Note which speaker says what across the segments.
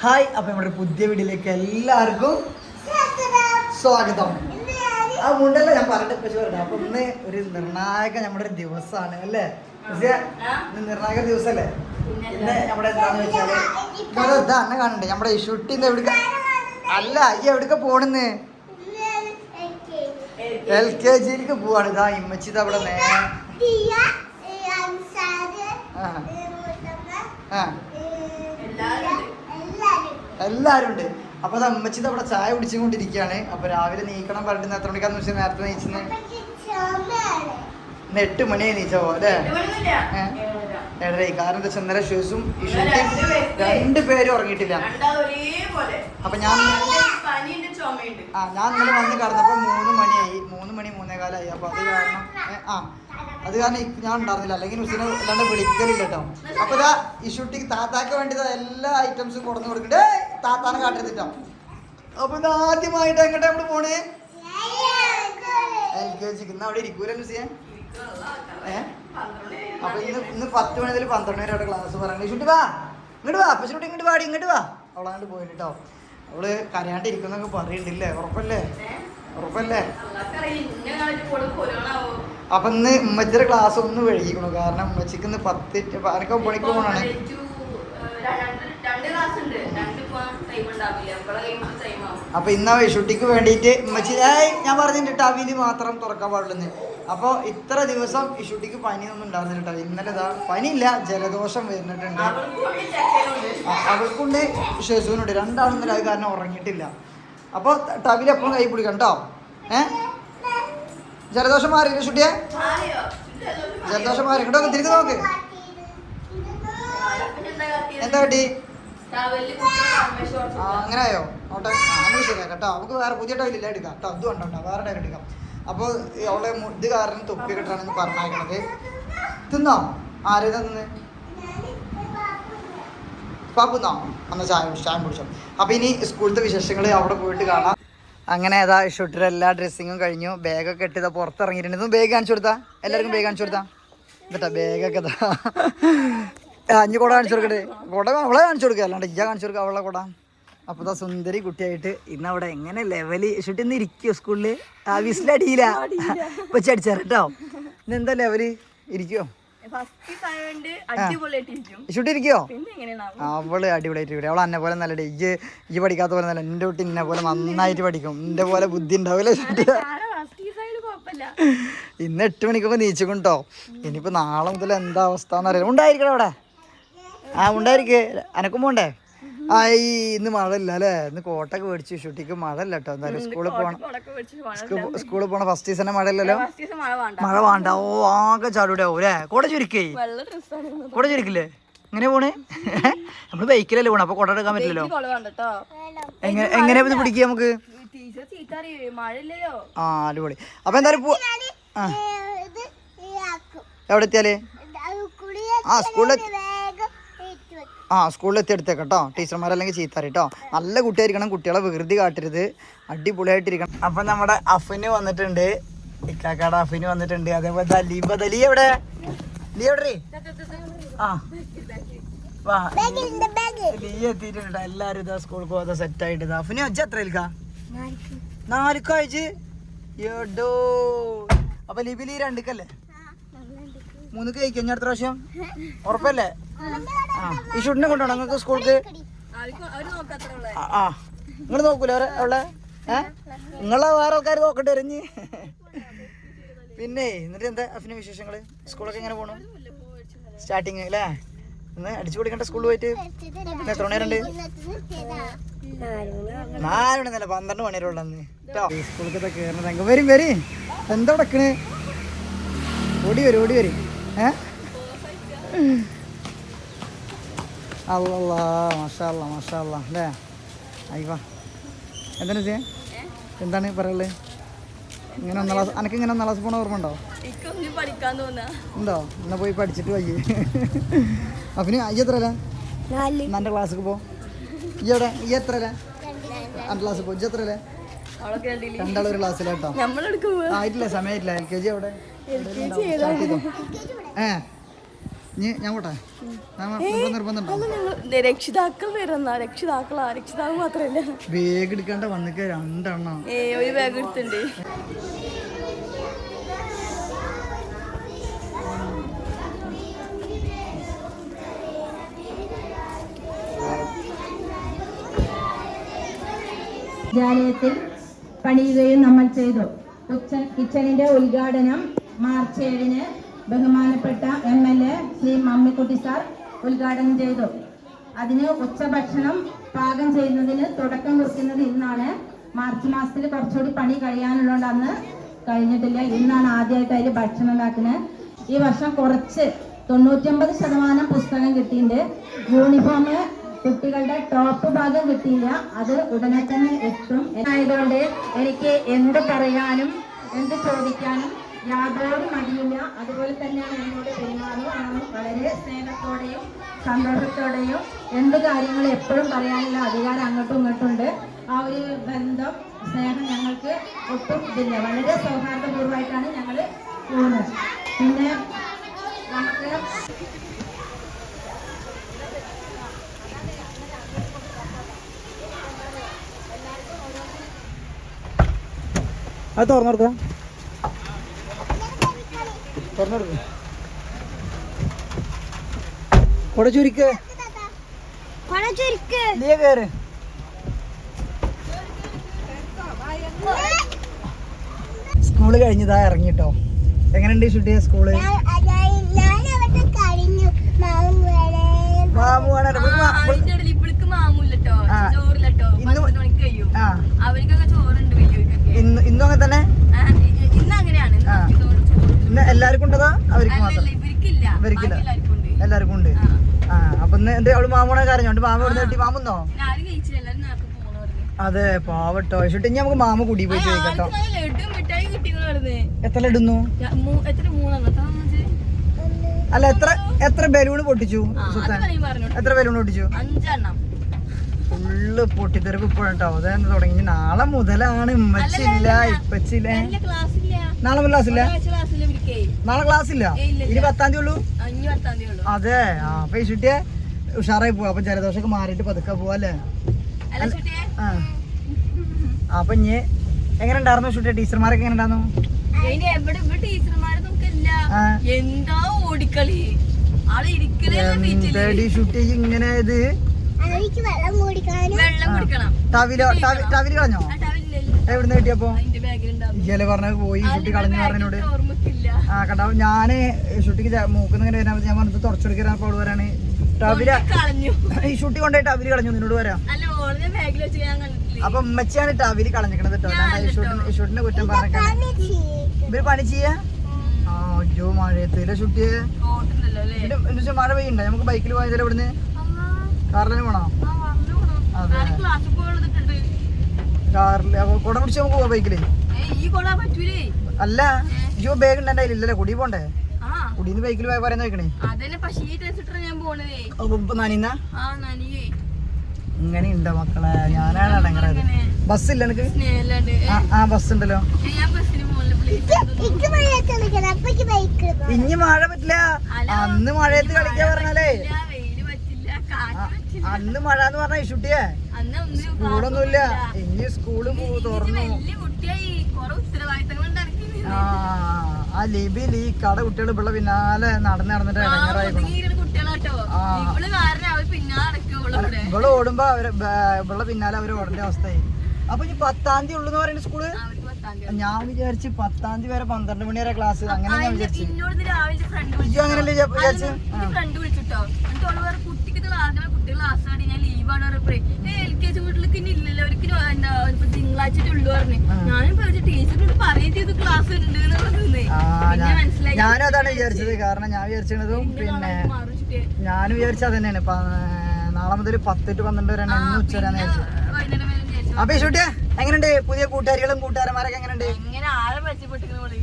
Speaker 1: Hi അപ്പൊ നമ്മുടെ പുതിയ വീഡിയോയിലേക്ക് എല്ലാവർക്കും സ്വാഗതം. ആ മുണ്ടല്ല? ഞാൻ പറഞ്ഞിട്ട് പക്ഷെ പറഞ്ഞു അപ്പൊ ഇന്ന് ഒരു നിർണായക നമ്മുടെ ഒരു ദിവസമാണ് അല്ലേ? ഇന്ന് നിർണായക ദിവസല്ലേ ഇന്ന് നമ്മുടെ എന്താണെന്ന് വെച്ചാൽ ഇതാ ഇതാ അന്നെ കാണണ്ടേ? നമ്മുടെ ഈ ഷൂട്ടിന്റെ എവിടെ അല്ല ഈ എവിടെക്ക പോണെന്ന്? എൽ കെ ജിയിലേക്ക് പോവാണ്. ഇതാ ഇമ്മച്ചിത് അവിടെ നേരെ ആ. ആ. എല്ലാരും ഉണ്ട് അപ്പൊ അത് അമ്മച്ചിത് അവിടെ ചായ കുടിച്ചുകൊണ്ടിരിക്കുകയാണ്. അപ്പൊ രാവിലെ നീക്കണം പറഞ്ഞിട്ട് എത്ര മണിക്കാന്ന് വെച്ചാൽ നേരത്തെ നീച്ചെന്ന്? ഇന്ന് എട്ട് മണിയായി നീച്ചോ അല്ലേ? ഏഴരയായി. കാരണം എന്താ ഇന്നലെ ഷൂസും രണ്ട് പേരും. ഉറങ്ങിയിട്ടില്ല. അപ്പൊ ഞാൻ ആ ഞാൻ ഇന്നലെ വന്ന് കടന്നപ്പോ മൂന്ന് മണിയായി. മൂന്ന് മണി മൂന്നേ കാലായി അപ്പൊ അത് കാരണം ആ അത് കാരണം ഞാൻ ഉണ്ടായിരുന്നില്ല. അല്ലെങ്കിൽ ഉസിനെ അല്ലാണ്ട് വിളിക്കലില്ല കേട്ടോ. അപ്പൊ ഇതാ ഈ ഷൂട്ടിങ് താത്താക്ക് വേണ്ടി എല്ലാ ഐറ്റംസും കൊടുന്നു കൊടുക്കണ്ടേ താത്താനെ കാട്ടരുതിട്ടോ അപ്പൊ ഇത് ആദ്യമായിട്ട് എങ്ങോട്ടാ നമ്മൾ പോണേ? എൽ കെ ജിക്ക് ഇന്ന് അവിടെ ഇരിക്കൂല നുസിയെ ഏഹ് അപ്പൊ ഇന്ന് ഇന്ന് പത്ത് മണി മുതൽ പന്ത്രണ്ട് വരെ അവിടെ ക്ലാസ് പറയണേ. ചുട്ടി വാ. ഇങ്ങോട്ട് വാ. അപ്പൊ ചുട്ടി ഇങ്ങോട്ട് പാടി ഇങ്ങോട്ട് വാ. അവളാണ്ട് പോയിട്ട് അവൾ കരയാണ്ടിരിക്കുന്നൊക്കെ പറയണ്ടില്ലേ ഉറപ്പല്ലേ? ഉറപ്പല്ലേ? അപ്പൊ ഇന്ന് ഉമ്മച്ചിയുടെ ക്ലാസ് ഒന്ന് വൈകിക്കണു. കാരണം ഉമ്മച്ചിക്ക് ഇന്ന് പത്ത് പതിനൊക്കെ ഒമ്പണിക്ക് പോകണാണ് അപ്പൊ ഇന്ന വിഷുട്ടിക്ക് വേണ്ടിയിട്ട് ഉമ്മച്ചി ഏയ് ഞാൻ പറഞ്ഞിട്ട് ടവിൽ മാത്രം തുറക്കാൻ പാടുള്ളൂ അപ്പൊ ഇത്ര ദിവസം ഇഷുട്ടിക്ക് പനിയൊന്നും ഉണ്ടായിരുന്നില്ല കേട്ടോ ഇന്നലെ ഇതാ പനിയില്ല ജലദോഷം വരുന്നിട്ടുണ്ട്. അവൾക്കുണ്ട് ഷെസുവിനുണ്ട്. രണ്ടാളും ഇന്നലെ അത് കാരണം ഉറങ്ങിയിട്ടില്ല. അപ്പോൾ ടവിൽ എപ്പോഴും കൈ പിടിക്കണം കേട്ടോ ഏ? ജലദോഷം മാറിയില്ല ഷുട്ടിയെ? ജലദോഷം മാറി. കേട്ടോ തിരിഞ്ഞു നോക്ക്. എന്താ കിട്ടി? ആ അങ്ങനെ ആയോ ഓട്ടെ. ആ നമുക്ക് ശരിയാക്കാം കേട്ടോ. നമുക്ക് വേറെ പുതിയ ടൈലില്ല എടുക്കാം. കേട്ടോ അതും ഉണ്ടോ വേറെ ടൈൽ എടുക്കാം. അപ്പോൾ അവളെ ഇത് കാരണം തൊപ്പി കെട്ടാണെന്ന് പറഞ്ഞേക്കണത്. തിന്നോ? ആരേതാ തിന്ന്? പാപ്പുന്നോ അന്ന് ചായ ചായ കുടിച്ചോ. അപ്പോൾ ഇനി സ്കൂളത്തെ വിശേഷങ്ങൾ അവിടെ പോയിട്ട് കാണാം. അങ്ങനെ ഏതാ ഷൂട്ടിൽ എല്ലാ ഡ്രസ്സിങ്ങും കഴിഞ്ഞു. ബാഗൊക്കെ ഇട്ട് ഇതാ പുറത്തിറങ്ങിയിട്ടുണ്ട്. ബാഗ് കാണിച്ചു കൊടുത്താ. എല്ലാവർക്കും ബാഗ് കാണിച്ചു കൊടുത്താ. ബാഗൊക്കെ ഇതാ. ഇനി കുട കാണിച്ചു കൊടുക്കട്ടെ കുട അവളെ കാണിച്ചു കൊടുക്കുക അല്ലാണ്ട് ഇജ്ജ കാണിച്ചു കൊടുക്കുക അവളെ കുട. അപ്പോൾ ഇതാ സുന്ദരി കുട്ടിയായിട്ട് ഇന്ന് അവിടെ എങ്ങനെ ലെവൽ ഷൂട്ട് ഇന്ന് ഇരിക്കുവോ സ്കൂളിൽ ആ വിസിലടിയില്ല. വെച്ച് അടിച്ചാറ് കേട്ടോ ഇന്ന് എന്താ ലെവൽ ഇരിക്കോ
Speaker 2: അടിപൊളിയായിട്ടിരിക്കും
Speaker 1: ഷൂട്ട് ഇരിക്കുവോ
Speaker 2: പിന്നെ എങ്ങനെയാണ്
Speaker 1: അവൾ അടിപൊളിയായിട്ട് പഠിക്കും അവൾ എന്നെ പോലെ നല്ല ഇജ്ജ് ഇജ്ജ് പഠിക്കാത്ത പോലെ നല്ല എന്റെ കുട്ടി എന്നെ പോലെ നന്നായിട്ട് പഠിക്കും. എന്റെ പോലെ ബുദ്ധി ഉണ്ടാവില്ല ഇന്ന് എട്ട് മണിക്കൊക്കെ നീച്ചിക്കൊണ്ടോ ഇനിയിപ്പോ നാളെ മുതൽ എന്താ അവസ്ഥ എന്നറിയാം ഉണ്ടായിരിക്കണം അവിടെ. ആ ഉണ്ടായിരിക്കേ അനക്കും പോണ്ടേ? ആ ഈ ഇന്ന് മഴ ഇല്ല അല്ലേ? ഇന്ന് കോട്ടൊക്കെ മേടിച്ചു ഷൂട്ടിക്ക് മഴ ഇല്ല കേട്ടോ. എന്തായാലും സ്കൂളിൽ പോകണം സ്കൂളിൽ പോണ ഫസ്റ്റ് സീസണെ മഴ ഇല്ലല്ലോ
Speaker 2: മഴ വേണ്ട.
Speaker 1: ഓ ആകെ ചാടൂടെ അല്ലേ? കോട ചുരുക്കേ. കോട ചുരുക്കില്ലേ? എങ്ങനെ പോണേ? നമ്മൾ ബൈക്കിലല്ലേ പോണേ. അപ്പൊ കൊട എടുക്കാൻ പറ്റില്ലല്ലോ.
Speaker 2: കേട്ടോ
Speaker 1: എങ്ങനെ എങ്ങനെ ഇത് പിടിക്കുക നമുക്ക്? ആ അടിപൊളി. അപ്പൊ എന്തായാലും പോ എവിടെ എത്തിയാലേ ആ സ്കൂളിൽ ആ സ്കൂളിൽ എത്തി എടുത്തേക്കാം കേട്ടോ ടീച്ചർമാരല്ലെങ്കിൽ ചീത്താറി കേട്ടോ. നല്ല കുട്ടിയായിരിക്കണം. കുട്ടികളെ വികൃതി കാട്ടരുത്. അടിപൊളിയായിട്ടിരിക്കണം. അപ്പൊ നമ്മുടെ അഫിന് വന്നിട്ടുണ്ട്. ഇക്കാക്കാട് അഫിന് വന്നിട്ടുണ്ട്. അതേപോലെ ലീബ. ലീ എവിടെ? ലീ എവിടെ ആ. വാ. ലീ എത്തിയിട്ടുണ്ട്. എല്ലാവരും ഇതാ സ്കൂൾ പോകാതെ സെറ്റ് ആയിട്ട്. ഇതാ അഫിന് വെച്ച എത്ര ഇൽക്കാ നാലുക്കാഴ്ച എടോ. അപ്പൊ ലിബിലി രണ്ടുക്കല്ലേ? മൂന്ന് കഴിക്കും? ഞാൻ അടുത്ത പ്രാവശ്യം? ഉറപ്പല്ലേ? ഈ ഷൂട്ടിനെ കൊണ്ടുപോകണം. നിങ്ങൾക്ക് സ്കൂൾക്ക് ആ നിങ്ങൾ നോക്കൂല അവരെ അവളെ? ഏ? നിങ്ങളെ വേറെ ആൾക്കാർ നോക്കട്ടെ എറിഞ്ഞ് പിന്നെ എന്നിട്ട് എന്താ അഫിന് വിശേഷങ്ങൾ സ്കൂളൊക്കെ എങ്ങനെ പോണു? സ്റ്റാർട്ടിങ് അല്ലേ? ഇന്ന് അടിച്ചു പൊളിക്കണ്ട സ്കൂളിൽ പോയിട്ട്? എത്ര മണി ഉണ്ട്? നാല് മണി നല്ല പന്ത്രണ്ട് മണി വരെ ഉള്ളന്ന് കേട്ടോ സ്കൂളിലൊക്കെ കയറുന്നത് എങ്ക വരും വരും. എന്താ കിടക്കണ് ഓടി വരും ഓടി വരും. ഏ? അല്ലല്ലാ മാഷാല്ല മാഷാല്ല അല്ലേ? അയ്യവാ എന്താണ് ചെയ്യാൻ എന്താണ് പറയുള്ളത് ഇങ്ങനെ ഒന്നാം അനക്ക് ഇങ്ങനെ ഒന്നാം ക്ലാസ് പോണ ഓർമ്മ ഉണ്ടോ? ഉണ്ടോ? എന്നാ പോയി പഠിച്ചിട്ട് വയ്യേ. അപ്പിന് അയ്യ എത്ര അല്ലേ എന്റെ ക്ലാസ്സിൽ പോ. ഈ എവിടെ? ഈ എത്ര അല്ലേ എന്റെ ക്ലാസ്സിൽ പോ. ഇജ്ജ് എത്ര അല്ലേ രണ്ടാളും ഒരു ക്ലാസ്സിലാട്ടോ ആയിട്ടില്ല സമയമില്ല. എൽ കെ ജി ചെയ്തോ? ഏ? ഞാൻ പോട്ടെ? നമ്മൾ നിർബന്ധമുണ്ടോ
Speaker 2: അല്ല ഞങ്ങൾ രക്ഷിതാക്കൾ വരുന്ന. രക്ഷിതാക്കളാ രക്ഷിതാവ് മാത്രല്ല?
Speaker 1: വേഗം എടുക്കാണ്ട് വന്നിക്ക് രണ്ടെണ്ണം.
Speaker 2: ഏ ഒരു ബാഗ് എടുത്തിണ്ട്.
Speaker 3: വിദ്യാലയത്തിൽ പണിയുകയും നമ്മൾ ചെയ്തു. കിച്ചണിന്റെ ഉദ്ഘാടനം മാർച്ച് ഏഴിന് ബഹുമാനപ്പെട്ട M L A Shri Mammikutty sir ഉദ്ഘാടനം ചെയ്തു. അതിന് ഉച്ചഭക്ഷണം പാകം ചെയ്യുന്നതിന് തുടക്കം കുറിക്കുന്നത് ഇന്നാണ്. മാർച്ച് മാസത്തിൽ കുറച്ചുകൂടി പണി കഴിയാനുള്ളതുകൊണ്ട് അന്ന് കഴിഞ്ഞിട്ടില്ല. ഇന്നാണ് ആദ്യമായിട്ട് അതിൽ ഭക്ഷണം ഉണ്ടാക്കുന്നത് ഈ വർഷം കുറച്ച് തൊണ്ണൂറ്റൊമ്പത് ശതമാനം പുസ്തകം കിട്ടിയിട്ടുണ്ട്. യൂണിഫോം കുട്ടികളുടെ ടോപ്പ് ഭാഗം കിട്ടിയില്ല. അത് ഉടനെ തന്നെ എത്തും. ആയതുകൊണ്ട് എനിക്ക് എന്ത് പറയാനും എന്ത് ചോദിക്കാനും യാതൊരു മടിയില്ല. അതുപോലെ തന്നെയാണ് എന്നോട് പെരുമാറുകയാണ് വളരെ സ്നേഹത്തോടെയും സന്തോഷത്തോടെയും എന്ത് കാര്യങ്ങൾ എപ്പോഴും പറയാനുള്ള അധികാരം അങ്ങോട്ടും ഇങ്ങോട്ടും ഉണ്ട് ആ ഒരു ബന്ധം സ്നേഹം ഞങ്ങൾക്ക് ഒട്ടും ഇതില്ല. വളരെ സൗഹാർദ്ദപൂർവമായിട്ടാണ് ഞങ്ങൾ പോകുന്നത്. പിന്നെ നമുക്ക്
Speaker 1: അത് തുറന്നു കൊടുക്കാം കൊട ചുരുക്ക്. നീ കേറ്. സ്കൂൾ കഴിഞ്ഞതാ ഇറങ്ങിട്ടോ. എങ്ങനെയുണ്ട് ഷുട്ടിയ
Speaker 2: സ്കൂൾ?
Speaker 1: ഇന്ന് അങ്ങനെ തന്നെ?
Speaker 2: ഇന്ന് അങ്ങനെയാണ്. ഇന്ന്.
Speaker 1: ഇന്ന് എല്ലാവർക്കും ഉണ്ടതാ? അവർക്ക് മാത്രം.
Speaker 2: ഇവർക്കില്ല. എല്ലാവർക്കും ഉണ്ട്. ആ.
Speaker 1: അപ്പൊ ഇന്ന് എന്ത് അവൾ മാമോടെ കരഞ്ഞോണ്ട് മാമ ഇവിടെ കിട്ടി മാമുന്നോ?
Speaker 2: പിന്നെ
Speaker 1: അതെ പാവട്ടോ. ഷുട്ടി ഇനി നമുക്ക് മാമ കുടി പോയി ചോദിക്കട്ടോ എത്ര ഇടുന്നു? അല്ല എത്ര എത്ര ബലൂൺ പൊട്ടിച്ചു? എത്ര ബലൂൺ പൊട്ടിച്ചു? ഫുള്ള് പൊട്ടിത്തെറിപ്പ് ഇപ്പോഴട്ടോ. അതെ തുടങ്ങി? നാളെ മുതലാണ്. ഇമ്മച്ചില്ല ഇപ്പച്ചില്ല?
Speaker 2: നല്ല ക്ലാസ് ഇല്ല
Speaker 1: നാളെ മുതൽ ഇല്ല
Speaker 2: ഒരാഴ്ച ക്ലാസ്സിൽ ഇരിക്കേ
Speaker 1: നാളെ ക്ലാസ് ഇല്ല ഇനി. പത്താം തീയതി ഉള്ളൂ? അതെ ആ അപ്പൊ ഈ ചുട്ടിയെ ഉഷാറായി പോവാ. അപ്പൊ ജലദോഷമൊക്കെ മാറിയിട്ട് പതുക്കെ പോവല്ലേ
Speaker 2: അല്ല? ചുട്ടിയെ
Speaker 1: ആ. അപ്പൊ ഇനി എങ്ങനെ ഉണ്ടായിരുന്നു ഷുട്ടിയെ? ടീച്ചർമാരൊക്കെ എങ്ങനെ ഉണ്ടായിരുന്നു.
Speaker 2: എന്താ ഓടിക്കളി?
Speaker 1: ഷുട്ടി ഇങ്ങനെ ഇത്? ടവിൽ കളഞ്ഞോ? എവിടുന്ന് കിട്ടിയപ്പോ? ഇയ്യലെ പറഞ്ഞ പോയി ഷുട്ടി കളഞ്ഞു പറഞ്ഞോട്. ആ കണ്ടോ ഞാൻ ഷൂട്ടിക്ക് മൂക്കുന്ന ഇങ്ങനെ വരാൻ ഞാൻ പറഞ്ഞത് തുടച്ചെടുക്കാൻ അപ്പോൾ വരാണ് ടവില
Speaker 2: കളഞ്ഞു.
Speaker 1: ഈ ഷൂട്ടി കൊണ്ടുപോയി ടവിൽ കളഞ്ഞു നിന്നോട് വരാം
Speaker 2: അല്ല ഓളിനെ ബാഗിൽ വെച്ച് ഞാൻ കണ്ടിട്ടില്ല?
Speaker 1: അപ്പൊ ഉമ്മച്ചിയാണ് ടവിൽ കളഞ്ഞിക്കണത് കേട്ടോ ഞാൻ ഷൂട്ടിനെ കുറ്റം പറഞ്ഞേക്കാണ്. ഇവർ പണി ചെയ്യാ? ആ അയ്യോ മഴയത്തില്ല ഷൂട്ടി
Speaker 2: ഓട്ടുണ്ടല്ലോ അല്ലേ?
Speaker 1: പിന്നെ എന്ന് വെച്ചാൽ മഴ പെയ്യണ്ട? നമുക്ക് ബൈക്കിൽ പോയതിൽ ഇവിടുന്ന് കാറിലും പോണോ? അതെ.
Speaker 2: ഞാൻ
Speaker 1: കാറിൽ അപ്പൊ കുട പിടിച്ച് നമുക്ക് പോവാ
Speaker 2: ബൈക്കിൽ? ഈ കൊള്ളാൻ പറ്റൂലേ?
Speaker 1: അല്ല. അയ്യോ ബാഗ് ഇല്ലല്ലേ കുടി പോണ്ടേ? കുടിന്ന് ബൈക്കിൽ പോയ പറയുന്ന നനിന്ന?
Speaker 2: നനിയേ.
Speaker 1: ഇങ്ങനെ ഉണ്ടോ മക്കളെ? ഞാനാണ് അടങ്ങറത്
Speaker 2: അങ്ങനെ
Speaker 1: ബസ് ഇല്ല എനിക്ക് ആ ബസ് ഉണ്ടല്ലോ. ഇനി മഴ പറ്റില്ല. അന്ന് മഴയത്ത് കളിക്കാൻ പറഞ്ഞാലേ. അന്ന് മഴ എന്ന് പറഞ്ഞ ഇഷുട്ടിയെ സ്കൂളൊന്നുമില്ല. ഇനി സ്കൂൾ തുറന്നു. ആ ലിബിൽ ഈ കട കുട്ടികൾ ഇവിടെ പിന്നാലെ നടന്ന് നടന്നിട്ട്.
Speaker 2: ഇവൾ ഇവിടെ
Speaker 1: ഓടുമ്പോ അവർ ഇവിടെ പിന്നാലെ അവർ ഓടേണ്ട അവസ്ഥയായി. അപ്പൊ ഇനി പത്താം തീയതി ഉള്ളു പറയുന്നത്
Speaker 2: സ്കൂൾ?
Speaker 1: ഞാൻ വിചാരിച്ച് പത്താം തീയതി വരെ പന്ത്രണ്ട് മണി വരെ ക്ലാസ് അങ്ങനെ ഞാൻ വിചാരിച്ചു.
Speaker 2: ഫ്രണ്ട്
Speaker 1: ഇജ്ജും അങ്ങനല്ലേ വിചാ- വിചാരിച്ച്?
Speaker 2: ഫ്രണ്ട് വിളിച്ചിട്ടോ? എന്നിട്ട് അവൾ വേറെ കുട്ടിക്ക് ക്ലാസ്സിലെ കുട്ടി ക്ലാസ് ഞാൻ ലീവാണ് എൽ കെ ജി വീട്ടിലേക്ക് ഇനി ഇല്ലല്ലോ. അവർക്ക് എന്താ ഇപ്പൊ തിങ്കളാഴ്ച ഉള്ളു പറഞ്ഞു. ഞാനും ടീച്ചറിനോട് ചെയ്തു ക്ലാസ് ഉണ്ട്
Speaker 1: ഞാനും അതാണ് വിചാരിച്ചത്. കാരണം ഞാൻ വിചാരിച്ചതും പിന്നെ. ഞാനും വിചാരിച്ചത് അത് തന്നെയാണ്. നാളെ മുതൽ പത്ത് ടു പന്ത്രണ്ട് വരെ ഉച്ച
Speaker 2: വരാന്ന് വിചാരിച്ചു.
Speaker 1: അപ്പൊ ഇഷുട്ടിയെ എങ്ങനെയുണ്ട് പുതിയ കൂട്ടുകാരികളും കൂട്ടുകാരന്മാരൊക്കെ എങ്ങനെയുണ്ട്?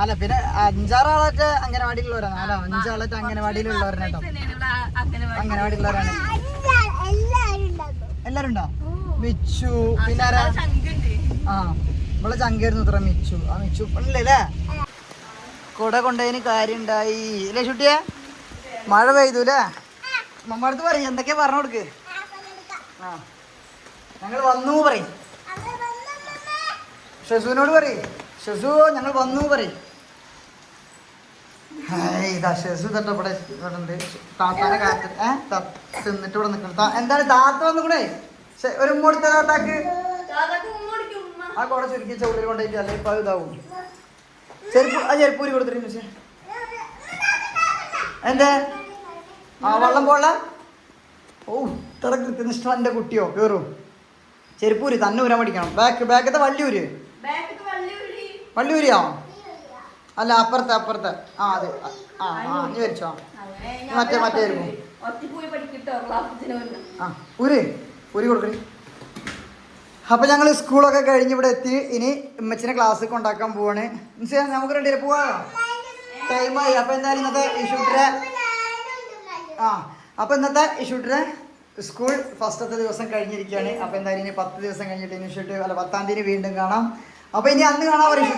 Speaker 1: അല്ല പിന്നെ അഞ്ചാറാളൊക്കെ അംഗനവാടിയിലുള്ളവരാണ്. നാലോ അഞ്ചാളൊക്കെ അംഗനവാടിയിലുള്ളവരാണ് കേട്ടോ. അംഗനവാടിയിലുള്ളവരാണ്. എല്ലാരും ഉണ്ടോ മിച്ചു പിന്നെ ആ ഇവിടെ ചങ്കായിരുന്നു ഇത്ര മിച്ചു. ആ മിച്ചു ഇല്ലേ കുട കൊണ്ടതിന് കാര്യം ഉണ്ടായി അല്ലേ ചുട്ടിയെ മഴ പെയ്തു അല്ലേ? മമ്മടുത്ത് പറയും എന്തൊക്കെയാ പറഞ്ഞു കൊടുക്ക്? ആ ഞങ്ങൾ വന്നു പറയും. ഷെസുവിനോട് പറയും. ഷെസു ഞങ്ങൾ വന്നു പറയും. ഇതാ ഷെസു തട്ട ഇവിടെ ഉണ്ട്. താത്താനെ കാത്ത് ഏ തിന്നിട്ട് ഇവിടെ നിൽക്കണം എന്താണ് താത്ത വന്നുകൂടെ ഒരു ഉമ്മ കൊടുത്ത താത്താക്ക്. ആ കുട ചുരുക്കി ചുവടിൽ കൊണ്ടുപോയിട്ട് അല്ലെങ്കിൽ ഇപ്പൊ ഇതാവും. ചെരുപ്പ് ആ ചെരുപ്പൂരി കൊടുത്തിട്ട് പക്ഷേ എന്തേ? ആ വള്ളം പോള? ഓ ഇത്ര കൃത്യനിഷ്ഠ എന്റെ കുട്ടിയോ? കയറും ചെരുപ്പൂരി തന്നെ ഊരാൻ പഠിക്കണം. ബാക്ക് ബാക്കത്തെ വള്ളിയൂര്. വള്ളിയൂരിയോ? അല്ല അപ്പുറത്തെ അപ്പുറത്തെ. ആ അതെ ആ ആ നീ വരച്ചോ? മറ്റേ മറ്റേ ആ ഊരി ഊരി കൊടുക്കണേ അപ്പൊ ഞങ്ങൾ സ്കൂളൊക്കെ കഴിഞ്ഞ് ഇവിടെ എത്തി. ഇനി ഉമ്മച്ചിനെ ക്ലാസ് കൊണ്ടാക്കാൻ പോവാണ്. മിസ്സേ, നമുക്ക് പേര് പോവാ? ടൈമായി അപ്പൊ എന്തായാലും ഇന്നത്തെ ഇഷൂട്ടിരെ ആ അപ്പൊ ഇന്നത്തെ ഇഷൂട്ടിരെ സ്കൂൾ ഫസ്റ്റത്തെ ദിവസം കഴിഞ്ഞിരിക്കുകയാണ്. അപ്പൊ എന്തായാലും ഇനി പത്ത് ദിവസം കഴിഞ്ഞിട്ട് ഇനി ഷൂട്ട് അല്ല പത്താം തീയതി വീണ്ടും കാണാം. അപ്പൊ ഇനി അന്ന് കാണാൻ പറയും